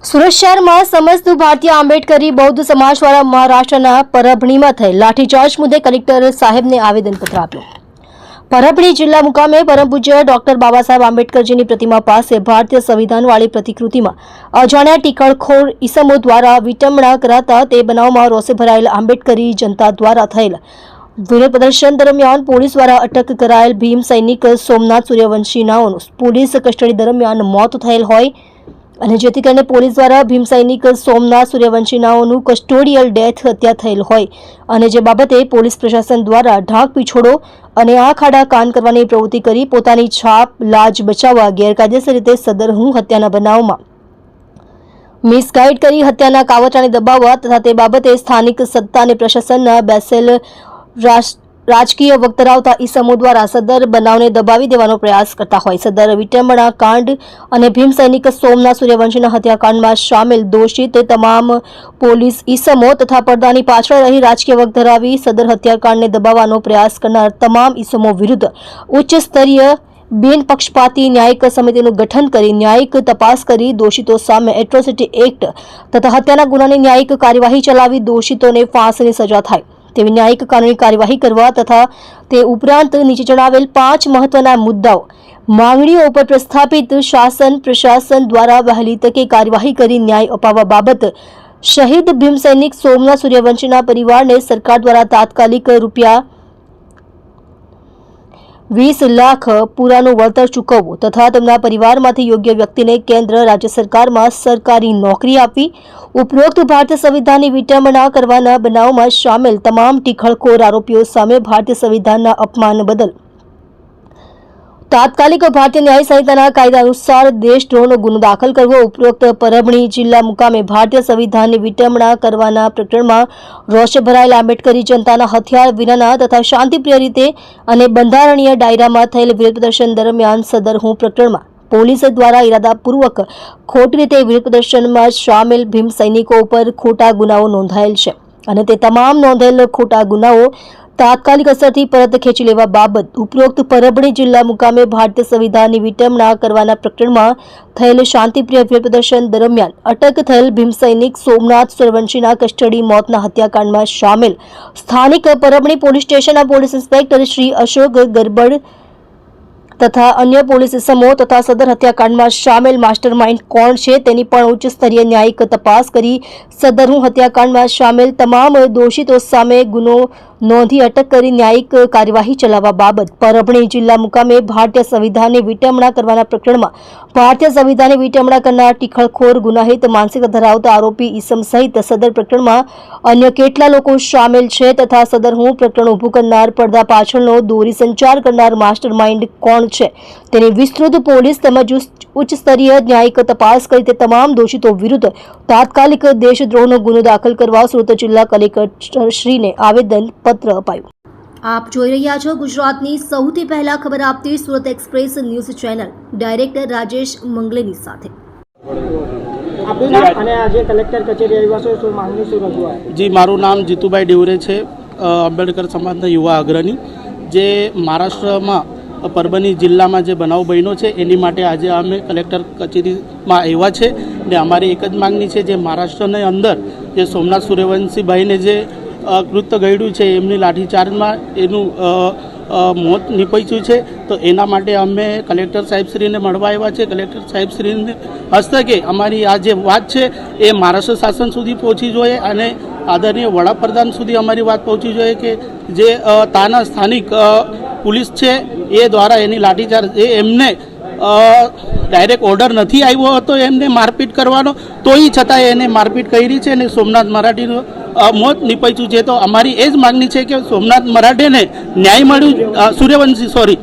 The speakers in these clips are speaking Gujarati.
સુરત શહેરમાં સમસ્ત ભારતીય આંબેડકરી બૌદ્ધ સમાજ દ્વારા મહારાષ્ટ્રના પરભણીમાં થયેલ લાઠીચાર્જ મુદ્દે કલેક્ટર સાહેબને આવેદનપત્ર આપ્યું. પરભણી જિલ્લા મુકામે પરમ પૂજ્ય ડોક્ટર બાબા સાહેબ આંબેડકરજીની પ્રતિમા પાસે ભારતીય સંવિધાનવાળી પ્રતિકૃતિમાં અજાણ્યા ટીકળખોર ઈસમો દ્વારા વિટંબણા કરાતા તે બનાવમાં રોષે ભરાયેલ આંબેડકરી જનતા દ્વારા થયેલ વિરોધ પ્રદર્શન દરમિયાન પોલીસ દ્વારા અટક કરાયેલ ભીમ સૈનિક સોમનાથ સૂર્યવંશીનાઓનું પોલીસ કસ્ટડી દરમિયાન મોત થયેલ હોય અને જેથી કરીને પોલીસ દ્વારા ભીમ સૈનિક સોમનાથ સૂર્યવંશીનાઓનું કસ્ટોડિયલ ડેથ હત્યા થયેલ હોય. અને જે બાબતે પોલીસ પ્રશાસન દ્વારા ઢાંક પીછોડો અને આ ખાડા કાન કરવાની પ્રવૃત્તિ કરી પોતાની છાપ, લાજ બચાવવા ગેરકાયદેસર રીતે સદર હું હત્યાના બનાવમાં. મિસગાઈડ કરી હત્યાના કાવતરાને દબાવવા તથા તે બાબતે સ્થાનિક સત્તા અને પ્રશાસનના બેસેલ રાષ્ટ્ર રાજકીય વક્ત ધરાવતા ઈસમો દ્વારા સદર બનાવને દબાવી દેવાનો પ્રયાસ કરતા હોય. સદર વિટંબણા કાંડ અને ભીમ સૈનિક સોમનાથ સૂર્યવંશીના હત્યાકાંડમાં સામેલ દોષિત તમામ પોલીસ ઈસમો તથા પડદાની પાછળ રહી રાજકીય વક્ત ધરાવી સદર હત્યાકાંડને દબાવવાનો પ્રયાસ કરનાર તમામ ઈસમો વિરુદ્ધ ઉચ્ચ સ્તરીય બિન પક્ષપાતી ન્યાયિક સમિતિનું ગઠન કરી ન્યાયિક તપાસ કરી દોષિતો સામે એટ્રોસિટી એક્ટ તથા હત્યાના ગુનાની ન્યાયિક કાર્યવાહી ચલાવી દોષિતોને ફાંસીની સજા થાય. તેવી ન્યાયિક કાનૂની કાર્યવાહી કરવા તથા તે ઉપરાંત નીચે જણાવેલ પાંચ મહત્વના મુદ્દાઓ. માંગણીઓ ઉપર પ્રસ્થાપિત શાસન પ્રશાસન દ્વારા વહેલી તકે કાર્યવાહી કરી ન્યાય અપાવવા બાબત શહીદ ભીમ સૈનિક સોમનાથ સૂર્યવંશીના પરિવારને સરકાર દ્વારા તાત્કાલિક રૂપિયા વીસ લાખ પૂરાનું વળતર ચૂકવવું તથા તેમના પરિવારમાંથી યોગ્ય વ્યક્તિને કેન્દ્ર, રાજ્ય સરકારમાં સરકારી નોકરી આપવી, ઉપરોક્ત ભારતીય સંવિધાનની વિટંબના કરવાના બનાવમાં સામેલ તમામ ટીખળખોર આરોપીઓ સામે ભારતીય સંવિધાનના અપમાન બદલ તાત્કાલિક ભારતીય ન્યાય સંહિતાના કાયદા અનુસાર દેશદ્રોહનો ગુનો દાખલ કરવો ઉપરોક્ત પરભણી જિલ્લા મુકામે ભારતીય સંવિધાનની વિટંબણા કરવાના પ્રકરણમાં રોષે ભરાયેલા આંબેડકરી જનતાના હથિયાર વિનાના તથા શાંતિપ્રિય રીતે અને બંધારણીય ડાયરામાં થયેલ વિરોધ પ્રદર્શન દરમિયાન સદર હું પ્રકરણમાં પોલીસ દ્વારા ઇરાદાપૂર્વક ખોટી રીતે વિરોધ પ્રદર્શનમાં સામેલ ભીમ સૈનિકો ઉપર ખોટા ગુનાઓ નોંધાયેલ છે. અને તે તમામ નોંધેલ ખોટા ગુનાઓ તાત્કાલિક અસરથી પરત ખેંચી લેવા બાબત ઉપરોક્ત પરભણી જિલ્લા મુકામે ભારતીય સંવિધાનની વિટંબના કરવાના પ્રકરણમાં થયેલ શાંતિપ્રિય વિરોધ પ્રદર્શન દરમિયાન અટક થયેલ ભીમ સૈનિક સોમનાથ સૂર્યવંશીના કસ્ટડી મોતના હત્યાકાંડમાં સામેલ. સ્થાનિક પરભણી પોલીસ સ્ટેશનના પોલીસ ઇન્સ્પેક્ટર શ્રી અશોક ગરબડ તથા અન્ય પોલીસ સમૂહ તથા સદર હત્યાકાંડમાં સામેલ માસ્ટર માઇન્ડ કોણ છે તેની પણ ઉચ્ચ સ્તરીય ન્યાયિક તપાસ કરી સદર હત્યાકાંડમાં સામેલ તમામ દોષિતો સામે ગુનો નોંધી અટક કરી ન્યાયિક કાર્યવાહી ચલાવવા બાબત પરભણી જિલ્લા મુકામે ભારતીય સંવિધાનની વિટંબણા કરવાના પ્રકરણમાં ભારતીય સંવિધાનની વિટંબણા કરનાર ટીખળખોર, ગુનાહિત માનસિકતા ધરાવતા આરોપી ઈસમ સહિત સદર પ્રકરણમાં અન્ય કેટલા લોકો સામેલ છે તથા સદર હું પ્રકરણ ઊભું કરનાર, પડદા પાછળનો દોરી સંચાર કરનાર માસ્ટર માઇન્ડ કોણ છે. તેની વિસ્તૃત પોલીસ તેમજ ઉચ્ચ સ્તરીય ન્યાયિક તપાસ કરી તે તમામ દોષિતો વિરુદ્ધ તાત્કાલિક દેશદ્રોહનો ગુનો દાખલ કરવા સુરત જિલ્લા કલેક્ટરશ્રીને આવેદન પત્ર અપાયું. આપ જોઈ રહ્યા છો ગુજરાતની સૌથી પહેલા ખબર આપતી Surat express news channel. Director Rajesh મંગલેની સાથે. જી મારું નામ જીતુભાઈ ડેવરે છે આંબેડકર સમાજના યુવા અગ્રણી. જે મહારાષ્ટ્રમાં પરભણી જિલ્લામાં જે બનાવ બન્યો છે, એની માટે આજે અમે કલેક્ટર કચેરીમાં આવ્યા છે. ને અમારી એક જ માંગણી છે, જે મહારાષ્ટ્રની અંદર જે સોમનાથ સૂર્યવંશીભાઈને જે કૃત્ય ગયડ્યું છે, એમની લાઠીચાર્જમાં એનું મોત નીપજ્યું છે, તો એના માટે અમે કલેક્ટર સાહેબશ્રીને મળવા આવ્યા છે. કલેક્ટર સાહેબશ્રીને હસ્તકે અમારી આ જે વાત છે, એ મહારાષ્ટ્ર શાસન સુધી પહોંચી જોઈએ અને આદરણીય વડાપ્રધાન સુધી અમારી વાત પહોંચી જોઈએ કે જે તાના સ્થાનિક પોલીસ છે, એ દ્વારા એની લાઠીચાર્જ, એ એમને ડાયરેક્ટ ઓર્ડર નથી આવ્યો હતો એમને મારપીટ કરવાનો. તોય છતાં એને મારપીટ કરી છે અને સોમનાથ મરાઠીનું મોત નીપજ્યું છે. તો અમારી એ જ માગણી છે કે સોમનાથ મરાઠેને ન્યાય મળ્યું સૂર્યવંશી સોરી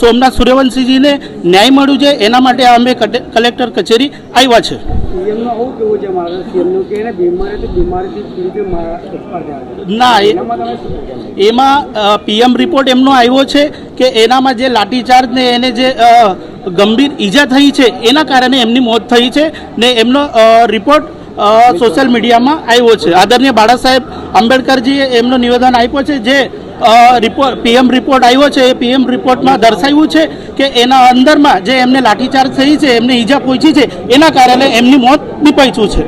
સોમનાથ સૂર્યવંશીજીને ન્યાય મળ્યું છે. એના માટે અમે કટે- કલેક્ટર કચેરી આવ્યા છે. ના? એમાં પીએમ રિપોર્ટ એમનો આવ્યો છે કે એનામાં જે લાઠીચાર્જ ને એને જે ગંભીર ઈજા થઈ છે એના કારણે એમની મોત થઈ છે ને એમનો રિપોર્ટ સોશિયલ મીડિયામાં આવ્યો છે. આદરણીય બાળા સાહેબ, આંબેડકરજીએ એમનું નિવેદન આપ્યું છે. જે રિપોર્ટ પીએમ રિપોર્ટ આવ્યો છે, એ પીએમ રિપોર્ટમાં દર્શાવ્યું છે કે એના અંદરમાં જે એમને લાઠીચાર્જ થઈ છે, એમને ઈજા પહોંચી છે, એના કારણે એમની મોત નિપજ્યું છે.